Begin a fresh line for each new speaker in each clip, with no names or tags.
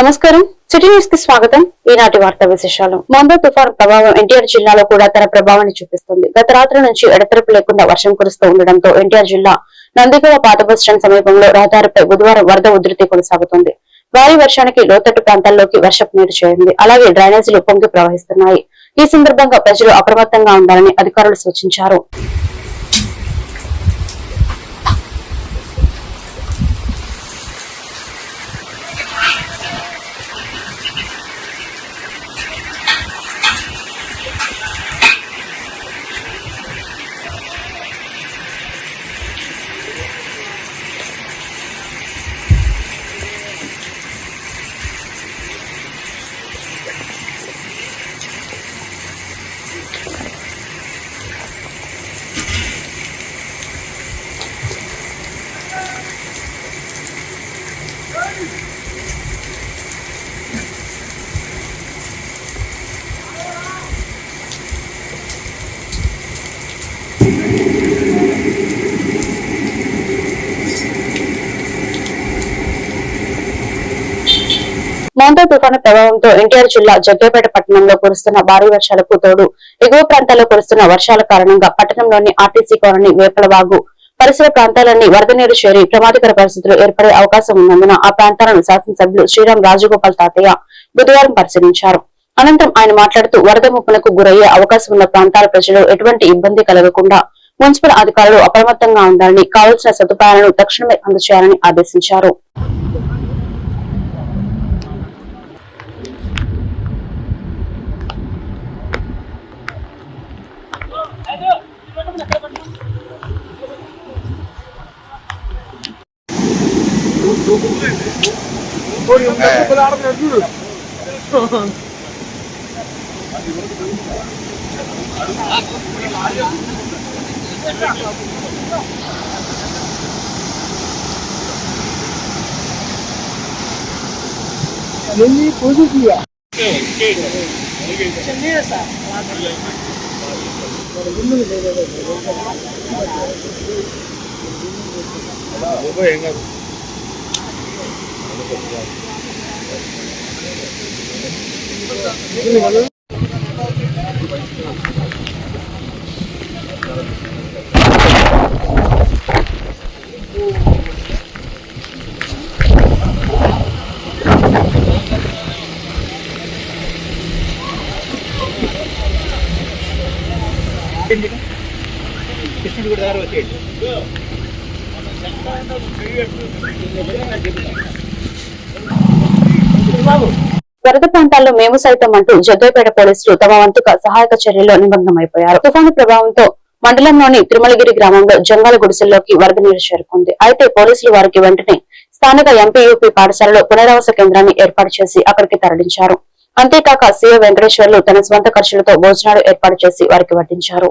నమస్కారం. సిటీ న్యూస్కి స్వాగతం. ఈనాటి వార్తా విశేషాలు. మొందో తుఫాన్ ప్రభావం ఎన్టీఆర్ జిల్లాలో కూడా తన ప్రభావాన్ని చూపిస్తుంది. గత రాత్రి నుంచి ఎడతెరపు లేకుండా వర్షం కురుస్తూ ఉండడంతో ఎన్టీఆర్ జిల్లా నందిగవ పాత బస్ స్టాండ్ సమీపంలో రహదారిపై బుధవారం వరద ఉధృతి కొనసాగుతుంది. భారీ వర్షానికి లోతట్టు ప్రాంతాల్లోకి వర్షపు నీరు చేరింది. అలాగే డ్రైనేజీలు పొంగి ప్రవహిస్తున్నాయి. ఈ సందర్భంగా ప్రజలు అప్రమత్తంగా ఉండాలని అధికారులు సూచించారు. మౌంటా తుఫాను ప్రభావంతో ఎన్టీఆర్ జిల్లా జగ్గేపేట పట్టణంలో కురుస్తున్న భారీ వర్షాలకు తోడు ఎగువ ప్రాంతాల్లో కురుస్తున్న వర్షాల కారణంగా పట్టణంలోని ఆర్టీసీ కాలనీ వేపలవాగు పరిసర ప్రాంతాలన్నీ వరద నీరు చేరి ప్రమాదకర పరిస్థితులు ఏర్పడే అవకాశం ఉన్నందున ఆ ప్రాంతాలను శాసనసభ్యులు శ్రీరామ్ రాజగోపాల్ తాతయ్య బుధవారం పరిశీలించారు. అనంతరం ఆయన మాట్లాడుతూ వరద ముప్పులకు గురయ్యే అవకాశం ఉన్న ప్రాంతాల ప్రజలు ఎటువంటి ఇబ్బంది కలగకుండా మున్సిపల్ అధికారులు అప్రమత్తంగా ఉండాలని కావలసిన సదుపాయాలను తక్షణమే అందజేయాలని ఆదేశించారు. Ele positiva. Okay, okay. Okay. Okay. Okay. Okay. Okay. ఏం కాదు. వాళ్ళు వరద ప్రాంతాల్లో మేము సైతం అంటూ జగ్గైపేట పోలీసులు తమ వంతుక సహాయక చర్యల్లో నిమగ్నమైపోయారు. తుఫాను ప్రభావంతో మండలంలోని తిరుమలగిరి గ్రామంలో జంగాల గుడిసెల్లోకి వరద నీరు చేరుకుంది. అయితే పోలీసులు వారికి వెంటనే స్థానిక ఎంపీ యూపీ పాఠశాలలో పునరావాస కేంద్రాన్ని ఏర్పాటు చేసి అక్కడికి తరలించారు. అంతేకాక సీఏ వెంకటేశ్వర్లు తన స్వంత ఖర్చులతో భోజనాలు ఏర్పాటు చేసి వారికి వడ్డించారు.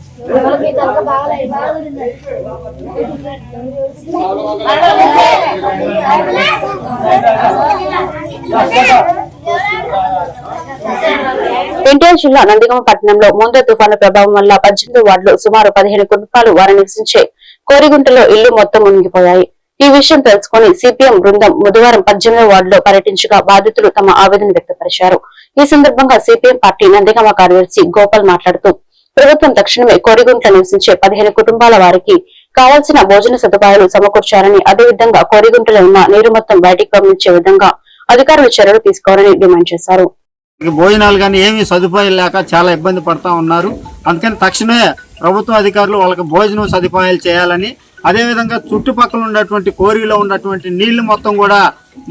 ఎన్టీఆర్ జిల్లా నందిగమ పట్టణంలో ముందు తుఫాను ప్రభావం వల్ల పద్దెనిమిది వార్డులు సుమారు పదిహేను కుటుంబాలు వారు నివసించే కోరిగుంటలో ఇల్లు మొత్తం మునిగిపోయాయి. ఈ విషయం తెలుసుకుని సిపిఎం బృందం బుధవారం పద్దెనిమిది వార్డులో పర్యటించగా బాధితులు తమ ఆవేదన వ్యక్తపరిచారు. ఈ సందర్భంగా సిపిఎం పార్టీ నందిగమ కార్యదర్శి గోపాల్ మాట్లాడుతూ ప్రభుత్వం తక్షణమే కోరిగుంట నివసించే పదిహేను కుటుంబాల వారికి కావాల్సిన భోజన సదుపాయాలు సమకూర్చాలని అదేవిధంగా కోరిగుంటలో ఉన్న నీరు మొత్తం బయటికి పంపించే విధంగా అధికారులు చర్యలు తీసుకోవాలని డిమాండ్ చేశారు.
భోజనాలు కానీ ఏమీ సదుపాయాలు లేక చాలా ఇబ్బంది పడతా ఉన్నారు. అందుకని తక్షణమే ప్రభుత్వ అధికారులు వాళ్ళకి భోజనం సదుపాయాలు చేయాలని అదేవిధంగా చుట్టుపక్కల ఉన్నటువంటి కోరిలో ఉన్నటువంటి నీళ్ళు మొత్తం కూడా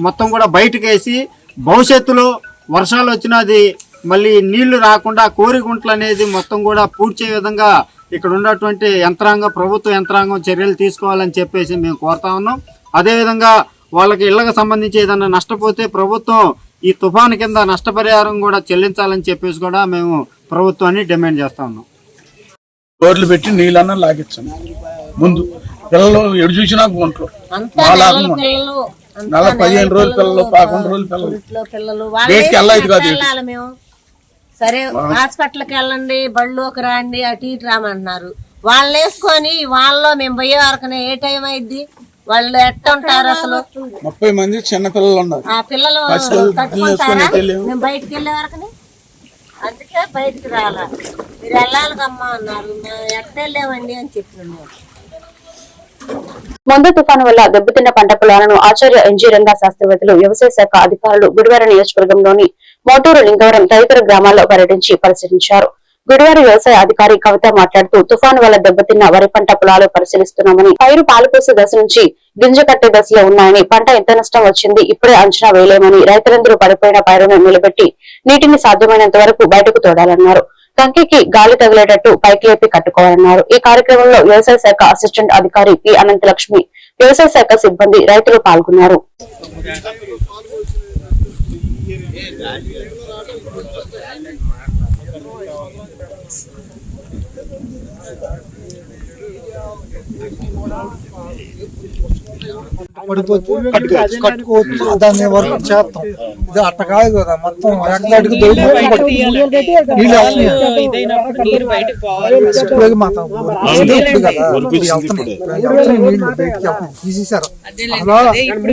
మొత్తం కూడా బయటకేసి వేసి భవిష్యత్తులో వర్షాలు వచ్చినా అది మళ్ళీ నీళ్ళు రాకుండా కోరిగుంటలు అనేది మొత్తం కూడా పూడ్చే విధంగా ఇక్కడ ఉన్నటువంటి యంత్రాంగం ప్రభుత్వ యంత్రాంగం చర్యలు తీసుకోవాలని చెప్పేసి మేము కోరుతా ఉన్నాం. అదేవిధంగా వాళ్ళకి ఇళ్ళకు సంబంధించి ఏదైనా నష్టపోతే ప్రభుత్వం ఈ తుఫాను కింద నష్టపరిహారం కూడా చెల్లించాలని చెప్పేసి కూడా మేము ప్రభుత్వాన్ని డిమాండ్ చేస్తా ఉన్నాం.
రోడ్లు పెట్టి నీళ్ళన్నా లాగించండి ముందు పిల్లలు ఎడు చూసినా గుంటలు. మా లాభం ఉండదు.
పిల్లలు
నెల పదిహేను రోజులు పిల్లలు పదకొండు రోజులు పిల్లలు. కాదు
సరే హాస్పిటల్కి వెళ్ళండి బళ్ళోకి రాండి అటు ఇటు రామంటున్నారు వాళ్ళని వేసుకొని వాళ్ళలో మేము పోయే వరకునే ఏ టైం అయింది వాళ్ళు ఎట్ట ఉంటారు అసలు?
ముప్పై మంది చిన్న పిల్లలు ఉన్నారు.
ఆ పిల్లలు
వెళ్ళలేము.
మేము బయటికి వెళ్ళే వరకునే? అందుకే బయటికి రాలా. మీరు వెళ్ళాలి కమ్మా అన్నారు. మేము ఎట్ట వెళ్ళామండి అని చెప్పినాము
ముందు తుఫాను వల్ల దెబ్బతిన్న పంట పొలాలను ఆచార్య ఎన్జీ రంగా శాస్త్రవేత్తలు వ్యవసాయ శాఖ అధికారులు గుడివార నియోజకవర్గంలోని మోటూరు లింగవరం తదితర గ్రామాల్లో పర్యటించి పరిశీలించారు. గుడివారి వ్యవసాయ అధికారి కవిత మాట్లాడుతూ తుఫాను వల్ల దెబ్బతిన్న వరి పంట పొలాలు పరిశీలిస్తున్నామని పైరు పాలుపోసే దశ నుంచి గింజ కట్టే దశలో ఉన్నాయని పంట ఎంత నష్టం వచ్చింది ఇప్పుడే అంచనా వేయలేమని రైతులందరూ పడిపోయిన పైరును నిలబెట్టి నీటిని సాధ్యమైనంత వరకు బయటకు తోడాలన్నారు. కంకికి గాలి తగిలేటట్టు పైకి లేపి కట్టుకోవాలన్నారు. ఈ కార్యక్రమంలో వ్యవసాయ శాఖ అసిస్టెంట్ అధికారి పి అనంతలక్ష్మి వ్యవసాయ శాఖ సిబ్బంది రైతులు పాల్గొన్నారు.
Thank you. కట్టుకోవచ్చు దాన్ని వరకు చేస్తాం? ఇది అట్ట కాదు కదా మొత్తం వస్తున్నాయి. మాత్రం ఇది ఇప్పుడు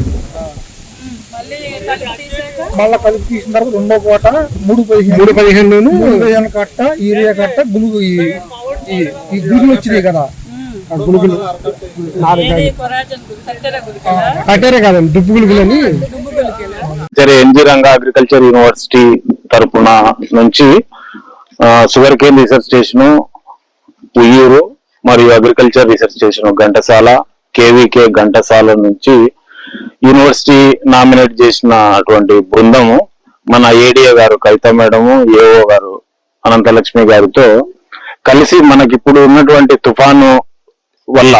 మళ్ళా కలిపి తీసిన తర్వాత రెండో పూట మూడు పదిహేను. మూడు పదిహేను మూడు పదిహేను కట్ట యూరియా కట్ట గులుగు ఈ గురుగులు వచ్చినాయి కదా. గులుగులు కట్టేరే కాదండి దుప్పు గులుగులు అని
సరే ఎన్జి రంగా అగ్రికల్చర్ యూనివర్సిటీ తరపున నుంచి sugar cane research station Uyyuru మరియు agriculture research station Ghantasala KVK Ghantasala నుంచి యూనివర్సిటీ నామినేట్ చేసిన అటువంటి బృందము మన ఏడిఏ గారు కవిత మేడము ఏఓ గారు అనంతలక్ష్మి గారితో కలిసి మనకి ఇప్పుడు ఉన్నటువంటి తుఫాను వల్ల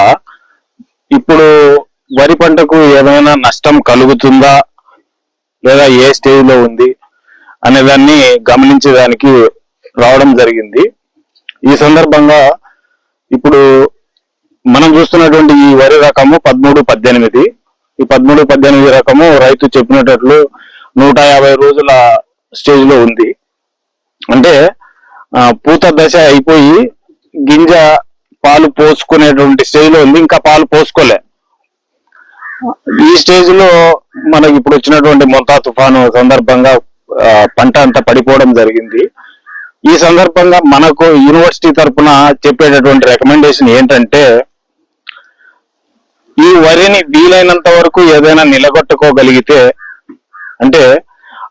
ఇప్పుడు వరి పంటకు ఏమైనా నష్టం కలుగుతుందా? లేదా ఏ స్టేజ్లో ఉంది? అనేదాన్ని గమనించేదానికి గమనించడానికి రావడం జరిగింది. ఈ సందర్భంగా ఇప్పుడు మనం చూస్తున్నటువంటి ఈ వరి రకము పదమూడు పద్దెనిమిది. ఈ పదమూడు పద్దెనిమిది రకము రైతు చెప్పినట్లు నూట యాభై రోజుల స్టేజ్లో ఉంది. అంటే పూత దశ అయిపోయి గింజ పాలు పోసుకునేటువంటి స్టేజ్లో ఉంది. ఇంకా పాలు పోసుకోలే. ఈ స్టేజ్లో మనకి ఇప్పుడు వచ్చినటువంటి మొంతా తుఫాను సందర్భంగా పంట అంతా పడిపోవడం జరిగింది. ఈ సందర్భంగా మనకు యూనివర్సిటీ తరపున చెప్పేటటువంటి రికమెండేషన్ ఏంటంటే వరిని వీలైనంత వరకు ఏదైనా నిలగొట్టుకోగలిగితే అంటే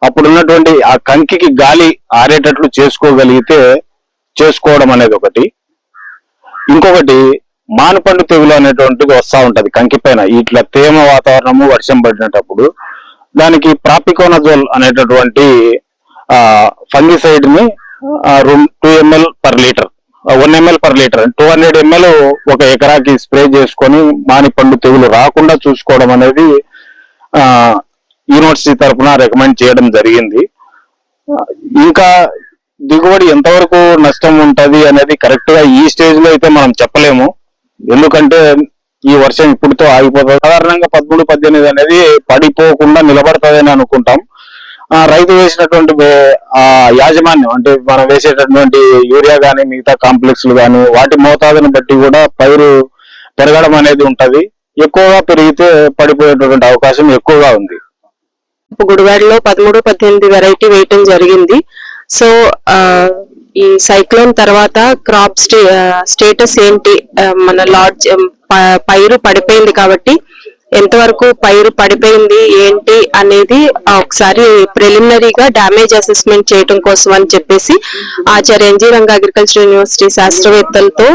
అప్పుడున్నటువంటి ఆ కంకికి గాలి ఆరేటట్లు చేసుకోగలిగితే చేసుకోవడం అనేది ఒకటి. ఇంకొకటి మానపండు తెగులు అనేటువంటిది వస్తా ఉంటది కంకి పైన. ఇట్లా తేమ వాతావరణము వర్షం పడినప్పుడు దానికి ప్రాపికోనజోల్ అనేటటువంటి ఫంగిసైడ్ని two ML per litre one ML per litre two hundred ML ఒక ఎకరాకి స్ప్రే చేసుకొని మానిపండు తెగులు రాకుండా చూసుకోవడం అనేది యూనివర్సిటీ తరపున రికమెండ్ చేయడం జరిగింది. ఇంకా దిగుబడి ఎంతవరకు నష్టం ఉంటది అనేది కరెక్ట్గా ఈ స్టేజ్లో అయితే మనం చెప్పలేము. ఎందుకంటే ఈ వర్షం ఇప్పుడుతో ఆగిపోతుంది. సాధారణంగా పదమూడు పద్దెనిమిది అనేది పడిపోకుండా నిలబడతాదని అనుకుంటాం. రైతు వేసినటువంటి ఆ యాజమాన్యం అంటే మనం వేసేటటువంటి యూరియా గానీ మిగతా కాంప్లెక్స్లు కానీ వాటి మోతాదుని బట్టి కూడా పైరు పెరగడం అనేది ఉంటది. ఎక్కువగా పెరిగితే పడిపోయేటటువంటి అవకాశం ఎక్కువగా ఉంది.
గుడివాడలో పదమూడు పద్దెనిమిది వెరైటీ వేయటం జరిగింది. సో ఈ సైక్లోన్ తర్వాత క్రాప్ స్టే స్టేటస్ ఏంటి? మన లాడ్జ్ పైరు పడిపోయింది కాబట్టి ఎంతవరకు పైరు పడిపోయింది ఏంటి అనేది ఒకసారి ప్రిలిమినరీగా డ్యామేజ్ అసెస్మెంట్ చేయడం కోసం అని చెప్పేసి ఆచార్య ఎన్జీ రంగ అగ్రికల్చర్ యూనివర్సిటీ శాస్త్రవేత్తలతో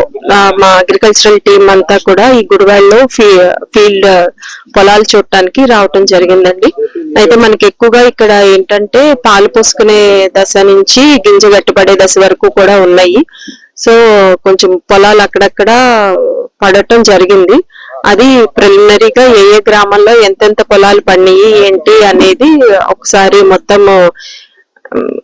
మా అగ్రికల్చరల్ టీం అంతా కూడా ఈ గుడివాడలో ఫీల్డ్ పొలాలు చూడటానికి రావటం జరిగిందండి. అయితే మనకి ఎక్కువగా ఇక్కడ ఏంటంటే పాలు పోసుకునే దశ నుంచి గింజ గట్టిపడే దశ వరకు కూడా ఉన్నాయి. సో కొంచెం పొలాలు అక్కడక్కడ పడటం జరిగింది. అది ప్రిలిమినరీగా ఏ ఏ గ్రామాల్లో ఎంతెంత పొలాలు పడినాయి ఏంటి అనేది ఒకసారి మొత్తము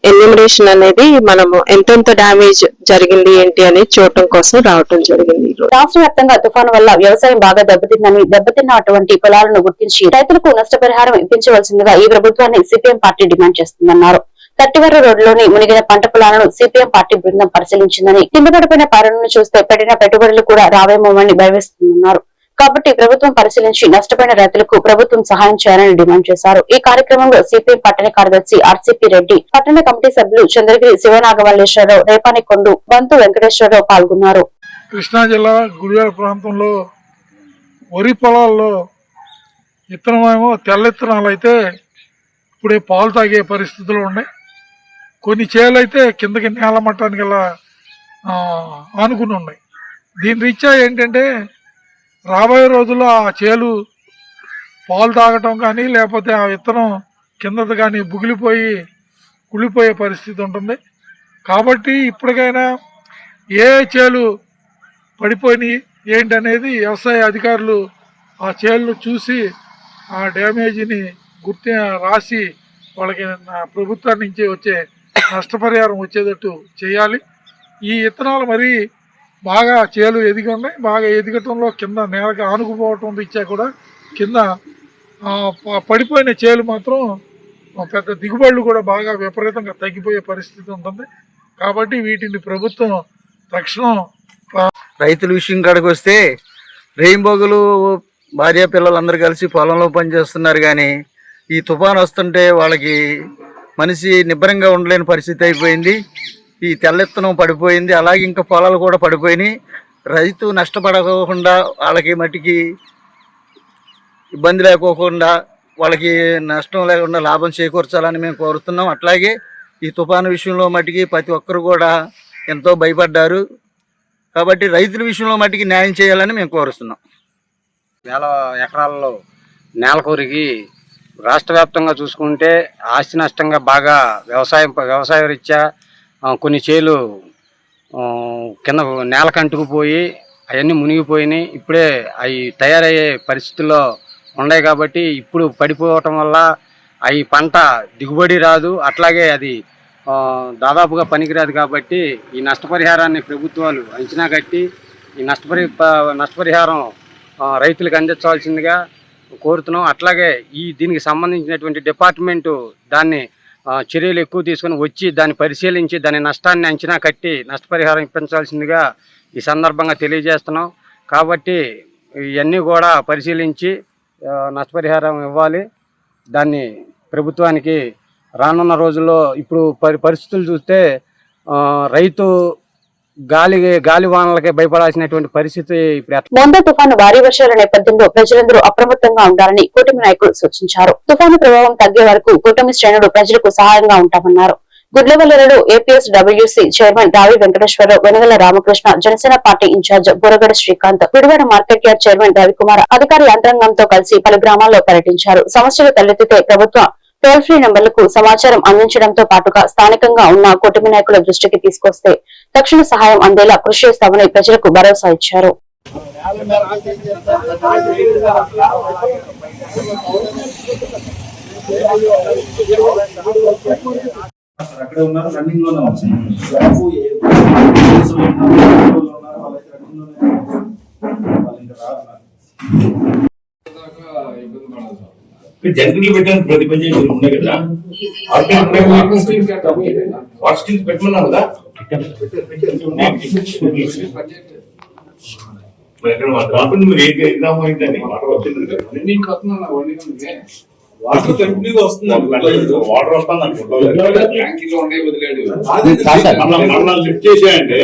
ఎన్యూమరేషన్ అనేది మనము ఎంతెంత డ్యామేజ్ జరిగింది ఏంటి అనేది చూడటం కోసం రావటం జరిగింది
రాష్ట్ర వ్యాప్తంగా తుఫాను వల్ల వ్యవసాయం బాగా దెబ్బతిందని దెబ్బతిన్న అటువంటి పొలాలను గుర్తించి రైతులకు నష్టపరిహారం ఇప్పించవలసిందిగా ఈ ప్రభుత్వాన్ని సిపిఎం పార్టీ డిమాండ్ చేస్తుందన్నారు. తట్టివర రోడ్డులోని మునిగిన పంట పొలాలను సిపిఎం పార్టీ బృందం పరిశీలించిందని కింద పడిపోయిన పాలనను చూస్తే పెట్టిన పెట్టుబడులు కూడా రావేమోమని భయవేస్తున్నారు కాబట్టి ప్రభుత్వం పరిశీలించి నష్టపోయిన రైతులకు ప్రభుత్వం సహాయం చేయాలని డిమాండ్ చేశారు. ఈ కార్యక్రమంలో సిపిఎం పట్టణ కార్యదర్శి ఆర్సీపీ రెడ్డి పట్టణ కమిటీ సభ్యులు చంద్రగిరి శివనాగవల్లేశ్వరరావు రేపానికొండు బంతు వెంకటేశ్వరరావు పాల్గొన్నారు.
కృష్ణా జిల్లా గుడివాడ ప్రాంతంలో వరి పొలాల్లో విత్తనమేమో తెల్ల విత్తనాలు అయితే ఇప్పుడే పాలు తాగే పరిస్థితులు ఉన్నాయి. కొన్ని చేలైతే కిందకి నేల మట్టానికి ఇలా ఆనుకుని ఉన్నాయి. దీని రీత్యా ఏంటంటే రాబోయే రోజుల్లో ఆ చేలు పాలు తాగటం కానీ లేకపోతే ఆ విత్తనం కిందది కానీ బుగిలిపోయి కుళ్ళిపోయే పరిస్థితి ఉంటుంది. కాబట్టి ఇప్పటికైనా ఏ చేలు పడిపోయినాయి ఏంటనేది వ్యవసాయ అధికారులు ఆ చేలను చూసి ఆ డ్యామేజీని గుర్తి రాసి వాళ్ళకి నా ప్రభుత్వం నుంచి వచ్చే నష్టపరిహారం వచ్చేటట్టు చేయాలి. ఈ విత్తనాలు మరి బాగా చేలు ఎదిగి ఉన్నాయి. బాగా ఎదగటంలో కింద నేలకి ఆనుకుపోవటం ఇచ్చా కూడా. కింద పడిపోయిన చేలు మాత్రం పెద్ద దిగుబడులు కూడా బాగా విపరీతంగా తగ్గిపోయే పరిస్థితి ఉంటుంది. కాబట్టి వీటిని ప్రభుత్వం తక్షణం
రైతుల విషయం కాడికి వస్తే రెయిన్బోగులు భార్య పిల్లలందరూ కలిసి పొలంలో పనిచేస్తున్నారు కానీ ఈ తుఫాన్ వస్తుంటే వాళ్ళకి మనిషి నిబ్బరంగా ఉండలేని పరిస్థితి అయిపోయింది. ఈ తెల్లెత్తనం పడిపోయింది. అలాగే ఇంకా పొలాలు కూడా పడిపోయినాయి. రైతు నష్టపడకుండా వాళ్ళకి మట్టికి ఇబ్బంది లేకోకుండా వాళ్ళకి నష్టం లేకుండా లాభం చేకూర్చాలని మేము కోరుతున్నాం. అట్లాగే ఈ తుఫాను విషయంలో మట్టికి ప్రతి ఒక్కరు కూడా ఎంతో భయపడ్డారు. కాబట్టి రైతుల విషయంలో మట్టికి న్యాయం చేయాలని మేము కోరుస్తున్నాం
వేల ఎకరాల్లో నేల కొరిగి రాష్ట్ర వ్యాప్తంగా చూసుకుంటే ఆస్తి నష్టంగా బాగా వ్యవసాయం వ్యవసాయ రీత్యా కొన్ని చేలు కింద నేల కంటుకుపోయి అవన్నీ మునిగిపోయినాయి. ఇప్పుడే అవి తయారయ్యే పరిస్థితుల్లో ఉన్నాయి కాబట్టి ఇప్పుడు పడిపోవటం వల్ల అవి పంట దిగుబడి రాదు. అట్లాగే అది దాదాపుగా పనికిరాదు కాబట్టి ఈ నష్టపరిహారాన్ని ప్రభుత్వాలు అంచనా కట్టి ఈ నష్టపరి నష్టపరిహారం రైతులకు అందించవలసిందిగా కోరుతున్నాం. అట్లాగే ఈ దీనికి సంబంధించినటువంటి డిపార్ట్మెంటు దాన్ని చర్యలు ఎక్కువ తీసుకొని వచ్చి దాన్ని పరిశీలించి దాని నష్టాన్ని అంచనా కట్టి నష్టపరిహారం ఇప్పించాల్సిందిగా ఈ సందర్భంగా తెలియజేస్తున్నాం. కాబట్టి ఇవన్నీ కూడా పరిశీలించి నష్టపరిహారం ఇవ్వాలి. దాన్ని ప్రభుత్వానికి రానున్న రోజుల్లో ఇప్పుడు పరి పరిస్థితులు చూస్తే రైతు గాలి గాలి వానలకే భయపడాల్సినటువంటి పరిస్థితి ఇప్పుడు
మొంద తుఫాను భారీ వర్షాల నేపథ్యంలో ప్రజలందరూ అప్రమత్తంగా ఉండాలని కూటమి నాయకులు సూచించారు. తుఫాను ప్రభావం తగ్గే వరకు కూటమి శ్రేణులు ప్రజలకు సహాయంగా ఉంటామన్నారు. గుడ్లవల్లలో APS WC chairman Ravi Venkateswara Rao Venagala Ramakrishna Janasena party incharge Buragada Srikanth Gudivada market yard chairman Ravikumar అధికార యంత్రాంగంతో కలిసి పలు గ్రామాల్లో పర్యటించారు. సమస్యలు తలెత్తితే ప్రభుత్వం టోల్ ఫ్రీ నెంబర్లకు సమాచారం అందించడంతో పాటుగా స్థానికంగా ఉన్న కూటమి నాయకుల దృష్టికి తీసుకొస్తే తక్షణ సహాయం అందేలా కృషి చేస్తామని ప్రజలకు భరోసా ఇచ్చారు
అక్కడే ఉన్నారు రన్నింగ్లోనే ఏ-
పెట్టడానికి ప్రతి ఉన్నాయి కదా వాట్ పెట్టమన్నావు కదా ఎగ్జామ్ అయిందండి వాటర్ వచ్చింది వస్తుంది వాటర్ వస్తుంది అనుకుంటా లిఫ్ట్ చేసేయండి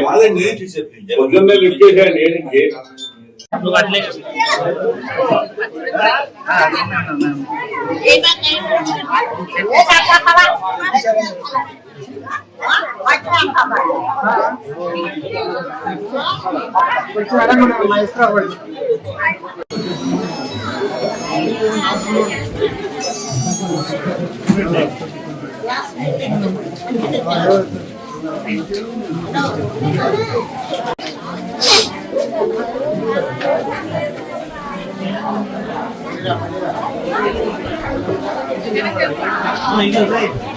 పొద్దున్నే లిఫ్ట్ చేసేయండి